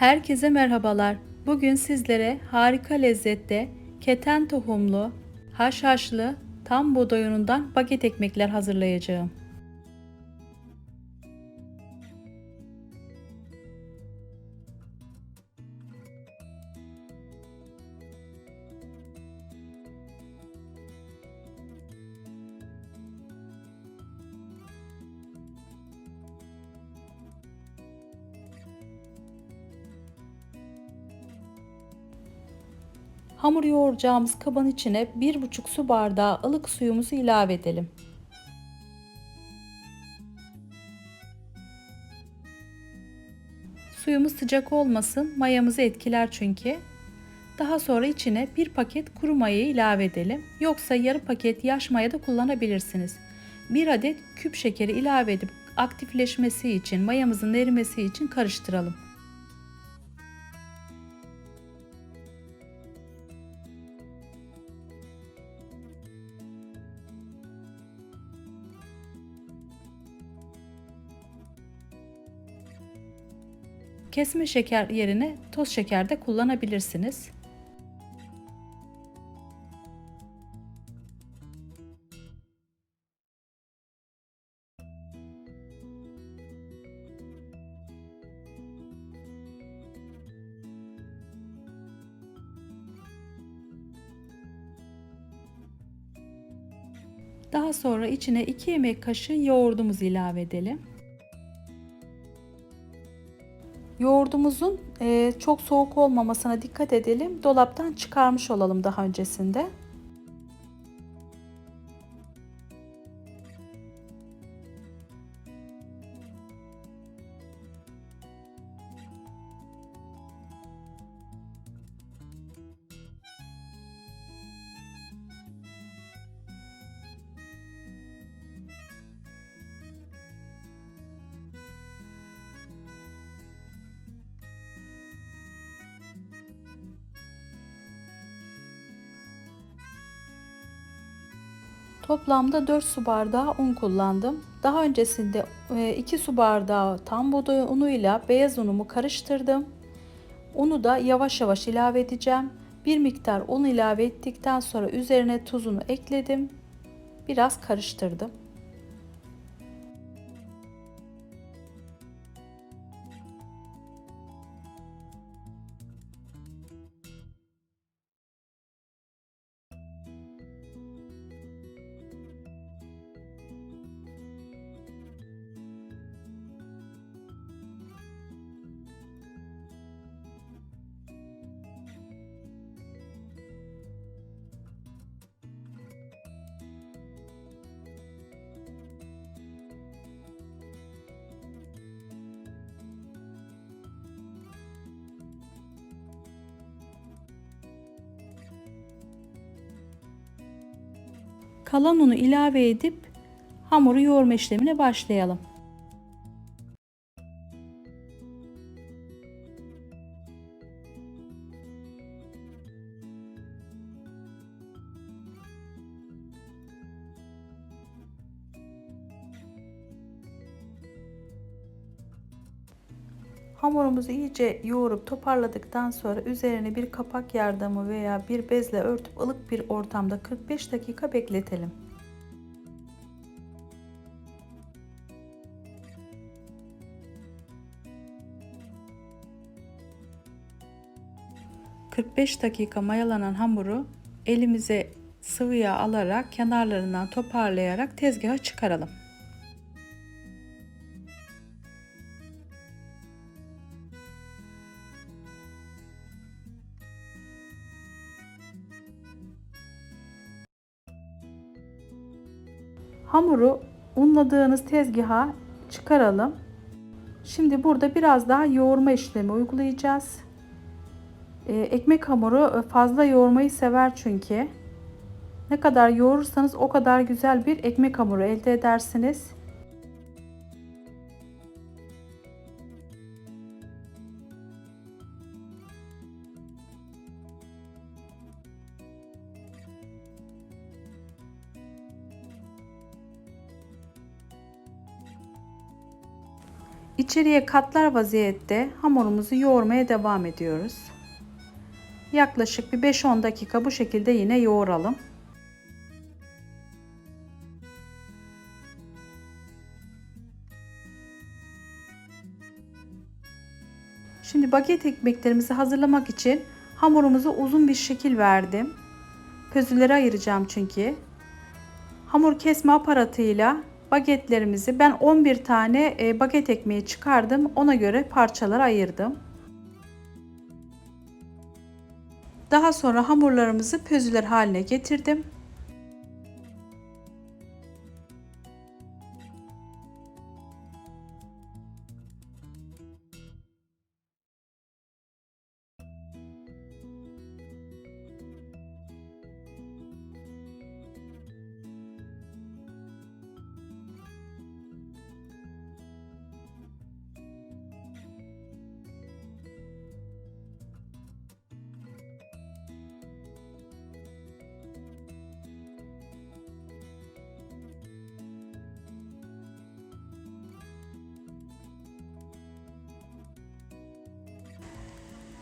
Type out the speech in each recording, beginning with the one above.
Herkese merhabalar. Bugün sizlere harika lezzette keten tohumlu, haşhaşlı, tam buğday baget ekmekler hazırlayacağım. Hamur yoğuracağımız kabın içine 1,5 su bardağı ılık suyumuzu ilave edelim. Suyumuz sıcak olmasın, mayamızı etkiler çünkü. Daha sonra içine bir paket kuru mayayı ilave edelim. Yoksa yarı paket yaş maya da kullanabilirsiniz. Bir adet küp şekeri ilave edip aktifleşmesi için, mayamızın erimesi için karıştıralım. Kesme şeker yerine toz şeker de kullanabilirsiniz. Daha sonra içine 2 yemek kaşığı yoğurdumuzu ilave edelim. Yoğurdumuzun e, çok soğuk olmamasına dikkat edelim. Dolaptan çıkarmış olalım daha öncesinde. Toplamda 4 su bardağı un kullandım. Daha öncesinde 2 e, su bardağı tam buğday unuyla beyaz unumu karıştırdım. Unu da yavaş yavaş ilave edeceğim. Bir miktar un ilave ettikten sonra üzerine tuzunu ekledim. Biraz karıştırdım. Kalan unu ilave edip hamuru yoğurma işlemine başlayalım. Hamurumuzu iyice yoğurup toparladıktan sonra üzerine bir kapak yardımı veya bir bezle örtüp ılık bir ortamda 45 dakika bekletelim. ...45 dakika mayalanan hamuru elimize sıvı yağ alarak kenarlarından toparlayarak tezgaha çıkaralım. Hamuru unladığınız tezgaha çıkaralım. Şimdi burada biraz daha yoğurma işlemi uygulayacağız. Ee, ekmek hamuru fazla yoğurmayı sever çünkü. Ne kadar yoğurursanız o kadar güzel bir ekmek hamuru elde edersiniz. İçeriye katlar vaziyette hamurumuzu yoğurmaya devam ediyoruz. Yaklaşık bir 5-10 dakika bu şekilde yine yoğuralım. Şimdi baget ekmeklerimizi hazırlamak için hamurumuzu uzun bir şekil verdim. Pözülere ayıracağım çünkü. Hamur kesme aparatıyla bagetlerimizi ben 11 tane e, baget ekmeği çıkardım. Ona göre parçalar ayırdım. Daha sonra hamurlarımızı pözüler haline getirdim.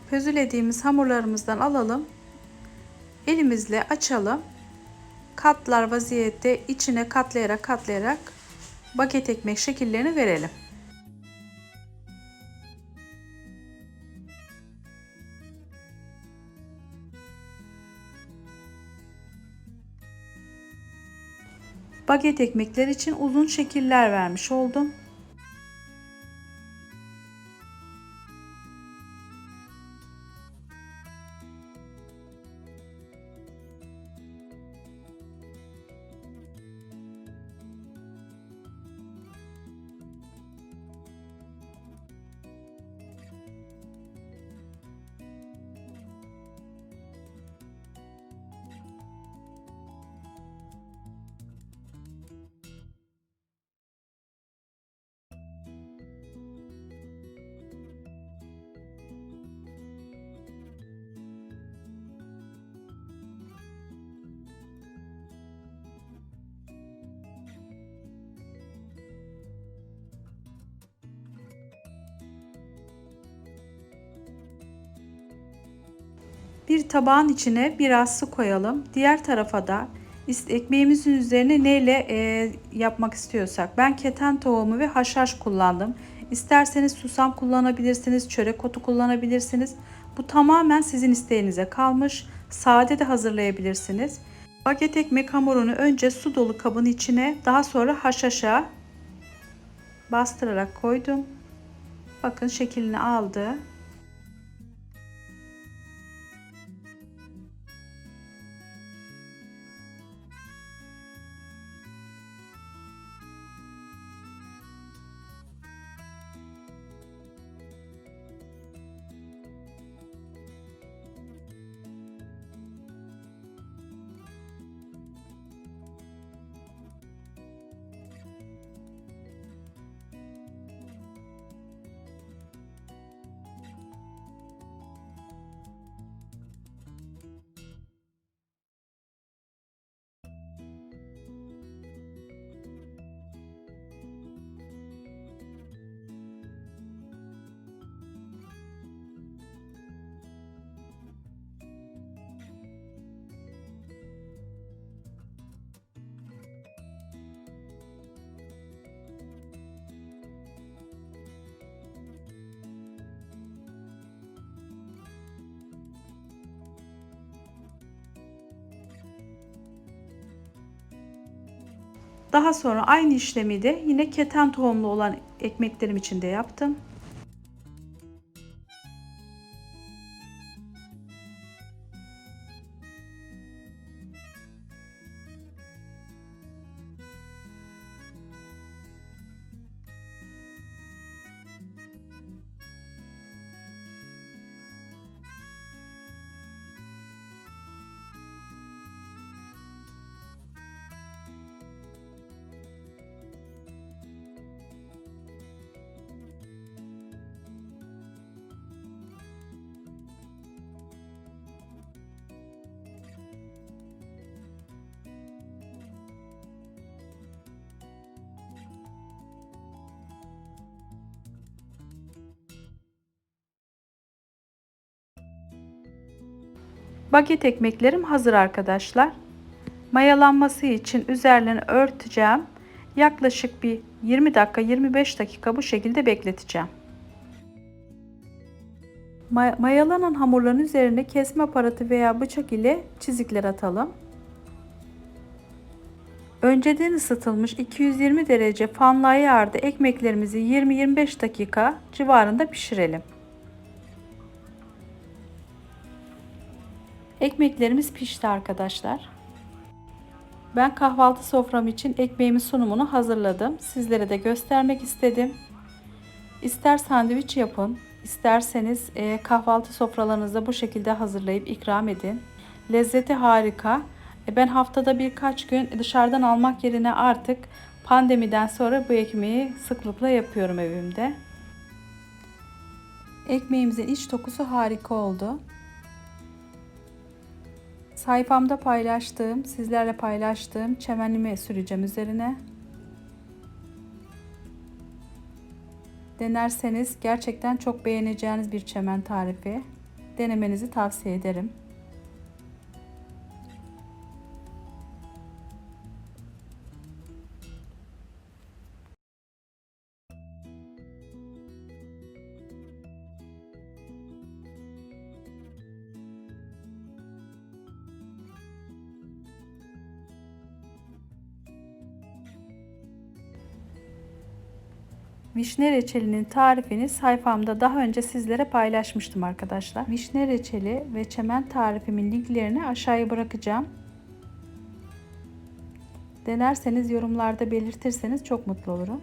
Pözülediğimiz hamurlarımızdan alalım. Elimizle açalım. Katlar vaziyette içine katlayarak katlayarak baget ekmek şekillerini verelim. Baget ekmekler için uzun şekiller vermiş oldum. Bir tabağın içine biraz su koyalım. Diğer tarafa da ekmeğimizin üzerine neyle e, yapmak istiyorsak. Ben keten tohumu ve haşhaş kullandım. İsterseniz susam kullanabilirsiniz, çörek otu kullanabilirsiniz. Bu tamamen sizin isteğinize kalmış. Sade de hazırlayabilirsiniz. Baget ekmek hamurunu önce su dolu kabın içine, daha sonra haşhaşa bastırarak koydum. Bakın şeklini aldı. Daha sonra aynı işlemi de yine keten tohumlu olan ekmeklerim için de yaptım. Baget ekmeklerim hazır arkadaşlar. Mayalanması için üzerlerini örteceğim. Yaklaşık bir 20 dakika 25 dakika bu şekilde bekleteceğim. May- Mayalanan hamurların üzerine kesme aparatı veya bıçak ile çizikler atalım. Önceden ısıtılmış 220 derece fanlı ayarda ekmeklerimizi 20-25 dakika civarında pişirelim. Ekmeklerimiz pişti arkadaşlar. Ben kahvaltı sofram için ekmeğimin sunumunu hazırladım. Sizlere de göstermek istedim. İster sandviç yapın, isterseniz e, kahvaltı sofralarınızda bu şekilde hazırlayıp ikram edin. Lezzeti harika. E, ben haftada birkaç gün dışarıdan almak yerine artık pandemiden sonra bu ekmeği sıklıkla yapıyorum evimde. Ekmeğimizin iç dokusu harika oldu. Sayfamda paylaştığım, sizlerle paylaştığım çemenimi süreceğim üzerine. Denerseniz gerçekten çok beğeneceğiniz bir çemen tarifi. Denemenizi tavsiye ederim. Vişne reçelinin tarifini sayfamda daha önce sizlere paylaşmıştım arkadaşlar. Vişne reçeli ve çemen tarifimin linklerini aşağıya bırakacağım. Denerseniz yorumlarda belirtirseniz çok mutlu olurum.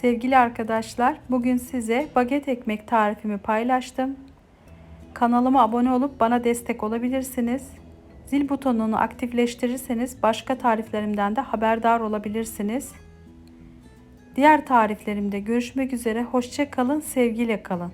Sevgili arkadaşlar, bugün size baget ekmek tarifimi paylaştım. Kanalıma abone olup bana destek olabilirsiniz. Zil butonunu aktifleştirirseniz başka tariflerimden de haberdar olabilirsiniz. Diğer tariflerimde görüşmek üzere. Hoşça kalın, sevgiyle kalın.